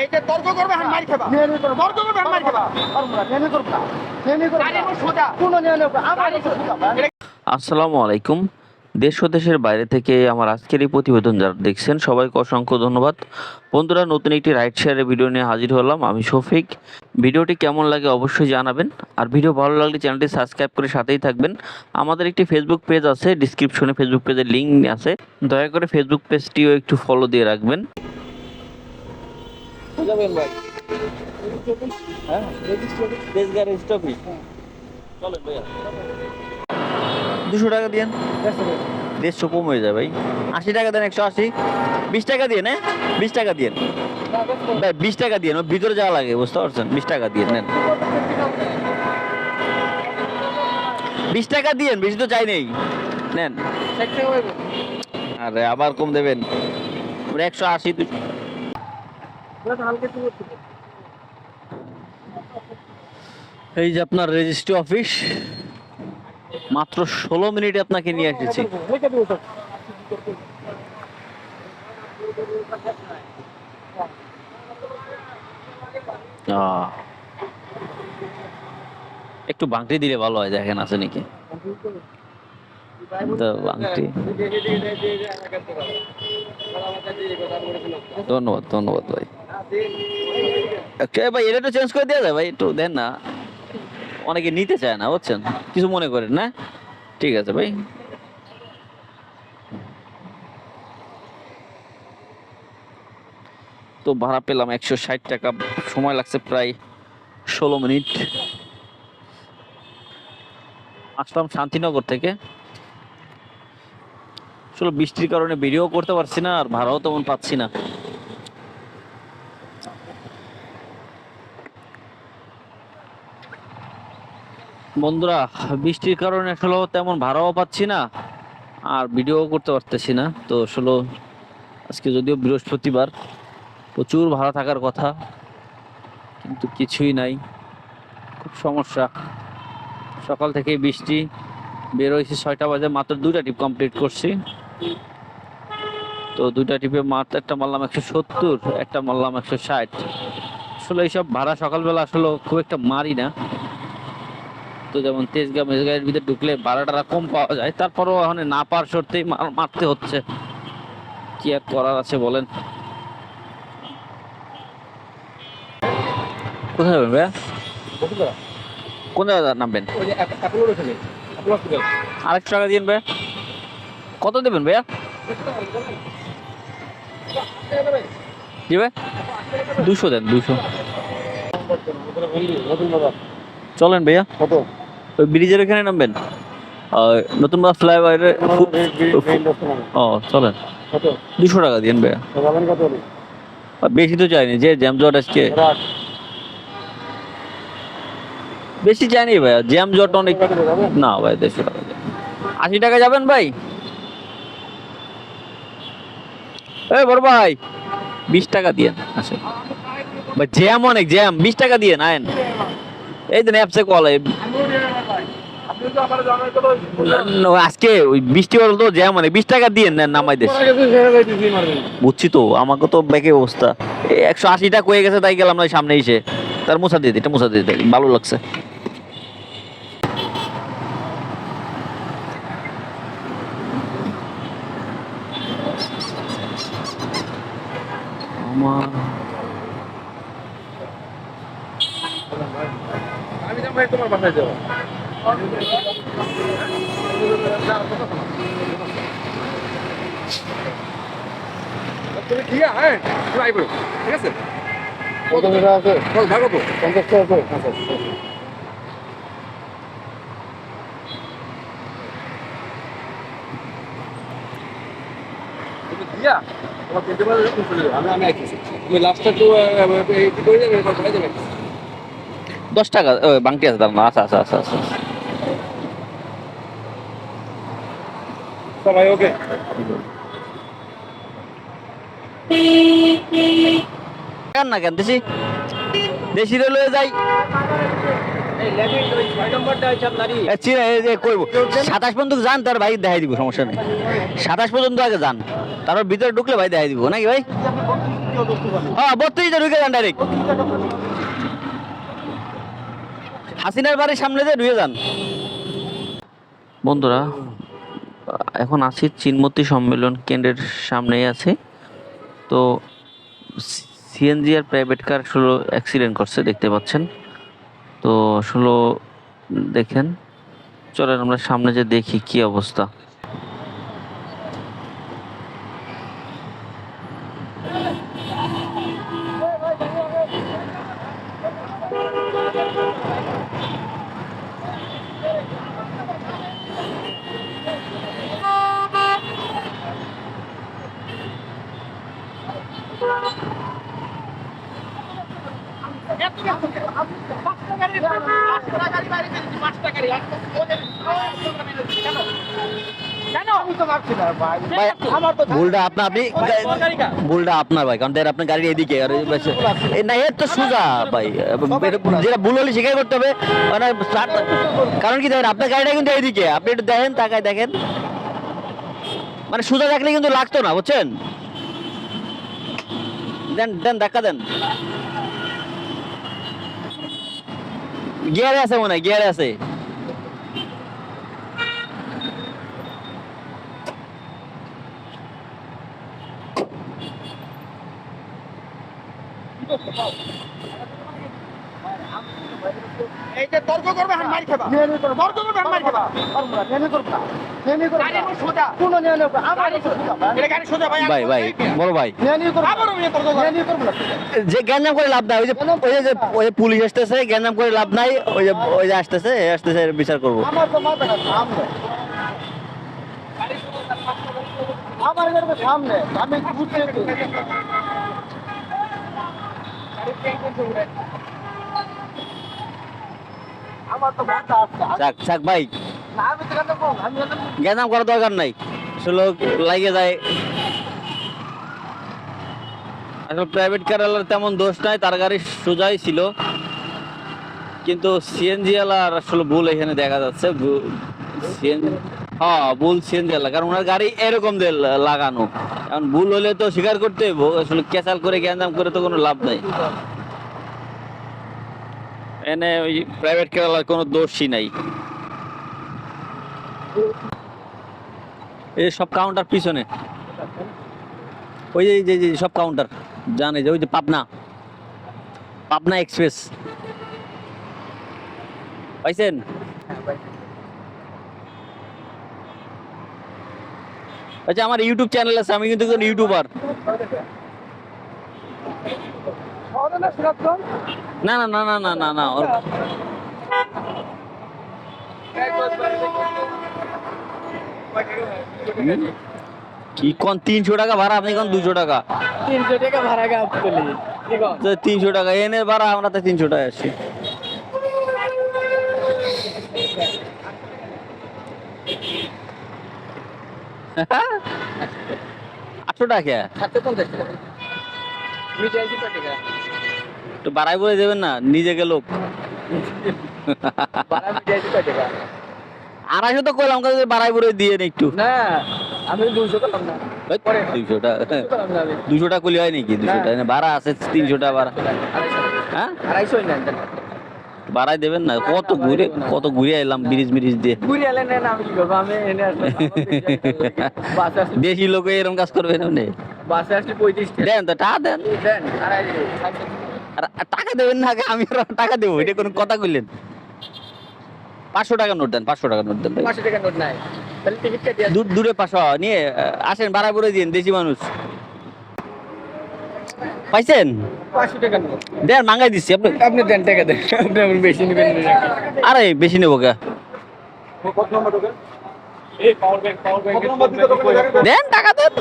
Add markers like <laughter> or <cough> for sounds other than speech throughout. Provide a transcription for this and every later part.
এই যে তর্ক করবে হান মার খাবা। নিয়ে নিয়ে তর্ক করবে হান মার খাবা। পারব না, নিয়ে নিয়ে করব। না। নিয়ে নিয়ে করব। গাড়ি সোজা। কোনো নিয়ে নিয়ে করব আমার সোজা, আসসালামু আলাইকুম। দেশ ও দেশের বাইরে থেকে আমার আজকের এই প্রতিবেদন যারা দেখছেন সবাইকে অসংখ্য ধন্যবাদ। বন্ধুরা নতুন একটি রাইড শেয়ারের ভিডিও নিয়ে হাজির হলাম আমি শফিক। ভিডিওটি কেমন লাগে অবশ্যই জানাবেন। আর ভিডিও ভালো লাগলে চ্যানেলটি সাবস্ক্রাইব করে সাথেই থাকবেন। আমাদের একটি ফেসবুক পেজ আছে ডিসক্রিপশনে ফেসবুক পেজের লিঙ্ক আছে। দয়া করে ফেসবুক পেজটিও একটু ফলো দিয়ে রাখবেন। যাবেন ভাই? হ্যাঁ চলেন ভাইয়া। দুশো টাকা দিয়েন। দেড়শো কম হয়ে যায় ভাই। আশি টাকা দেন একশো আশি। বিশ টাকা দিয়ে হ্যাঁ? বিশ টাকা দিয়ে ভাই বিশ টাকা দিয়ে ভিতরে যাওয়া লাগে বুঝতে পারছেন? বিশ টাকা দিয়ে নেন। বিশ টাকা দিয়েন বেশি তো চাই নেই। নেন। আরে আবার কম দেবেন। একশো আশি এই যে আপনার রেজিস্ট্রি অফিস মাত্র ষোলো মিনিটে আপনাকে নিয়ে এসেছি। একটু বাংটি দিলে ভালো হয়, দেখেন আছে নাকি? বাংটি। ধন্যবাদ ধন্যবাদ ভাই। ভাই, এটা চেঞ্জ করে দেওয়া যায় ভাই, একটু দেন না। অনেকে নিতে চায় না, বুঝছেন? কিছু মনে করেন, না? ঠিক আছে ভাই। তো ভাড়া পেলাম একশো ষাট টাকা, সময় লাগছে প্রায় ষোলো মিনিট। আসলাম শান্তিনগর থেকে। আসলে বৃষ্টির কারণে ভিডিও করতে পারছি না, আর ভাড়াও তেমন পাচ্ছি না। বন্ধুরা, বৃষ্টির কারণে আসলে তেমন ভাড়াও পাচ্ছি না আর ভিডিও করতে পারতেছি না। তো আসলে আজকে যদিও বৃহস্পতিবার, প্রচুর ভাড়া থাকার কথা, কিন্তু কিছুই নাই। খুব সমস্যা। সকাল থেকে বৃষ্টি, বের হয়েছি ছয়টা বাজে, মাত্র দুইটা টিপ কমপ্লিট করছি। তো দুইটা টিপে মাত্র একটা মারলাম একশো সত্তর একটা মারলাম একশো ষাট। আসলে এইসব ভাড়া সকালবেলা আসলে খুব একটা মারি না। তো যেমন তেজগা মেজগাঁয়ের ভিতরে ঢুকলে ভাড়াটা কম পাওয়া যায়। তারপরেও ওখানে না পার সরতেই মারতে হচ্ছে। কি আর করার আছে বলেন? কোথায় যাবেন ভাইয়া? কোন জায়গায় নামবেন? আরেকশো টাকা দিন ভাইয়া। কত দেবেন ভাইয়া? জি ভাই দুশো দেন দুশো। চলেন ভাইয়া। কত? ওই ব্রিজের এখানে নামবেন। নতুন বাস ও চলেন। দুশো টাকা দিন ভাইয়া। বেশি তো চাইনি যে জ্যাম জট আজকে। বেশি চাইনি ভাইয়া জ্যাম জট অনেক? না ভাই দেড়শো টাকা আশি টাকা যাবেন ভাই? এই বড় ভাই, বিশ টাকা দিয়ে আসে জ্যাম অনেক, জ্যাম, বিশ টাকা দিয়ে আয়েন। এই দিন অ্যাপসে কল আজকে ওই বৃষ্টি তো, জ্যাম অনেক, বিশ টাকা দিয়ে নেন নামাই দেশ। বুঝছি তো, আমাকে তো ব্যাকে অবস্থা। একশো আশি টাকা হয়ে গেছে, তাই গেলাম না সামনে এসে। তার মুসা দিয়ে এটা মুসা দিয়ে ভালো লাগছে। যাব তোমার বাসায় যাব তুমি ঠিক হ্যাঁ তুমি আইবো। ঠিক আছে? কত টাকা আছে? কত ভাগ কত পঞ্চাশ টাকা আছে? আচ্ছা দিয়া তোমার যাবে। আমি আমি আইতেছি। তুমি লাস্টটা একটু এই করে যাবে? যাবে। দশ টাকা বাংটি আছে দাম আচ্ছা আচ্ছা আচ্ছা আচ্ছা। সবাই ওকে? কেন না কেন দেশি? দেশি রেলওয়ে যাই। সাতাশ পর্যন্ত যান তার ভাই দেখাই দিব সমস্যা নেই। সাতাশ পর্যন্ত আগে যান তারপর ভিতরে ঢুকলে ভাই দেখাই দিব নাকি ভাই? হ্যাঁ বত্রিশে ঢুকে যান ডাইরেক্ট হাসিনার বাড়ির সামনে যে ঢুয়ে যান। বন্ধুরা, এখন আছি চিনমতি সম্মেলন কেন্দ্রের সামনেই আছে। তো সিএনজি আর প্রাইভেট কার আসলে অ্যাক্সিডেন্ট করছে, দেখতে পাচ্ছেন। তো আসলে দেখেন, চলেন আমরা সামনে যে দেখি কি অবস্থা কেন আমি তো ভাবছি না ভাই ভাই আমার তো ভুলটা আপনার আপনি ভুলটা আপনার ভাই কারণ আপনার এদিকে আর না এর তো সোজা ভাই যেটা ভুল হলে স্বীকার করতে হবে। মানে কারণ কি দেখেন আপনার গাড়িটা কিন্তু এদিকে আপনি একটু দেখেন তাকায় দেখেন। মানে সোজা থাকলে কিন্তু লাগতো না বুঝছেন? দেন দেন দেখা দেন। গিয়ারে আছে মনে হয় গিয়ারে আছে। এই যে তর্ক করবে হান মারি খাবা। তর্ক করবে হান মারি খাবা। গাড়ি সোজা। কোন নিয়ে নেব আমার সোজা। এটা গাড়ি সোজা ভাই ভাই ভাই বড় ভাই। আবারও নিয়ে তর্ক করবে যে গ্যাঞ্জাম করে লাভ নাই ওই যে ওই যে ওই যে পুলিশ আসতেছে গ্যাঞ্জাম করে লাভ নাই ওই যে ওই যে আসতেছে আসতেছে বিচার করব। আমার তো মাথা সামনে। আমার এখানে সামনে। আমি বুঝতে আমার তো মাথা আসছে চাক চাক ভাই। করার দরকার নাই। আসলে লাগে যায় আসলে প্রাইভেট তেমন দোষ নাই তার গাড়ি সোজাই ছিল। কিন্তু সিএনজি ওয়ালার আসলে ভুল এখানে দেখা যাচ্ছে। হ্যাঁ ভুল সিএনজি ওয়ালা কারণ ওনার গাড়ি এরকম দিয়ে লাগানো। এখন ভুল হলে তো স্বীকার করতে আসলে ক্যাচাল করে গ্যাঞ্জাম করে তো কোনো লাভ নাই। এনে ওই প্রাইভেট কার কোনো দোষই নাই। এই সব কাউন্টার পিছনে। ওই যে যে সব কাউন্টার জানে যে, ওই যে পাবনা। পাবনা এক্সপ্রেস পাইছেন? আচ্ছা আমার ইউটিউব চ্যানেল আছে, আমি কিন্তু ইউটিউবার না সিরাজগঞ্জ না না না না না না না কি কোন তিনশো টাকা ভাড়া আপনি কোন দুশো টাকা? তিনশো টাকা ভাড়া গাছ তিনশো টাকা এনে ভাড়া আমরা তো তিনশো টাকা আসছি আটশো টাকা? সাতশো পঞ্চাশ টাকা। তো বাড়াই বলে দেবেন না নিজেকে লোক আড়াইশো তো করলাম কাছে বাড়াই বলে দিয়ে একটু। না আমি দুশো করলাম না। করলে হয় নাকি? ভাড়া আছে তিনশো টাকা ভাড়া হ্যাঁ? বাড়াই দেবেন না কত ঘুরে কত ঘুরে এলাম ব্রিজ ব্রিজ দিয়ে। ঘুরে এলেন নেন আমি কি করব? আমি এনে আসলাম। বেশি লোক এরকম কাজ করবে না বাসে আসলে দেন তো টাকা দেন। দেন আড়াই আর টাকা দেবেন না আগে আমি টাকা দেবো এটা কোনো কথা কইলেন। পাঁচশো টাকা নোট দেন পাঁচশো টাকা নোট দেন পাঁচশো টাকা নোট নাই। তাহলে টিকিট কেটে দূর দূরে পাঁচশো নিয়ে আসেন ভাড়া করে দিন দেশি মানুষ। পাইছেন? পাঁচশো টাকা নোট। দেন মাঙ্গাই দিচ্ছি আপনি। আপনি দেন টাকা দেন। আপনি আমার বেশি নেবেন আরে বেশি নেব কে? দেন টাকা দেন।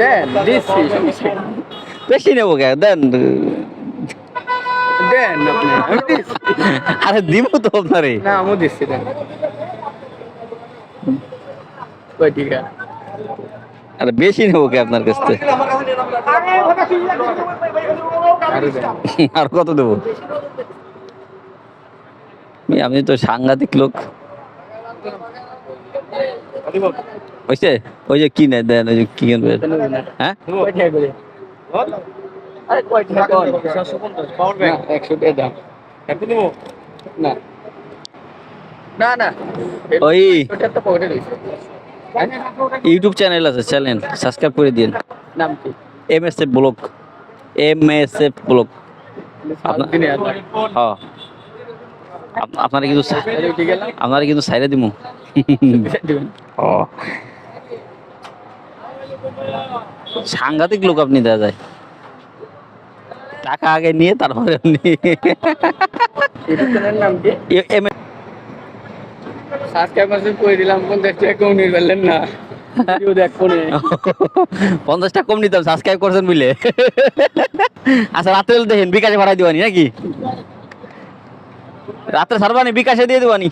দেন দিচ্ছি। বেশি নেব কে? দেন। আরে দিব তো আপনারে। না আমি দিচ্ছি কয় টাকা? আরে বেশি নেব কে আপনার কাছ থেকে? আর কত দেবো? আপনি তো সাংঘাতিক লোক। হয়েছে ওই যে কি নেয় দেন ওই যে কি কিনবে? হ্যাঁ? আরে কয় টাকা কর? 750 পাওয়ার ব্যাংক একশো টাকা দাম। এত দেবো? না। না না। ওই। ওটা তো পকেটে রয়েছে ইউটিউব চ্যানেল আছে চ্যানেল সাবস্ক্রাইব করে দিন নাম কি? M S F vlog M S F vlog আপনার হ্যাঁ। আপনারা কিন্তু আপনারা কিন্তু সাইরে দিমু। <laughs> সাংঘাতিক লোক আপনি দেখা যায়। টাকা আগে নিয়ে তারপরে নাম কি? এম সাবস্ক্রাইব মাসে করে দিলাম পঞ্চাশ টাকা কেউ নিয়ে পারলেন না। ভিডিও পঞ্চাশ টাকা কম নিতাম সাবস্ক্রাইব করছেন বুঝলে? আচ্ছা রাত্রে দেখেন বিকাশে ভাড়াই দিবানি নাকি? রাত্রে সারবানি বিকাশে দিয়ে দিবানি?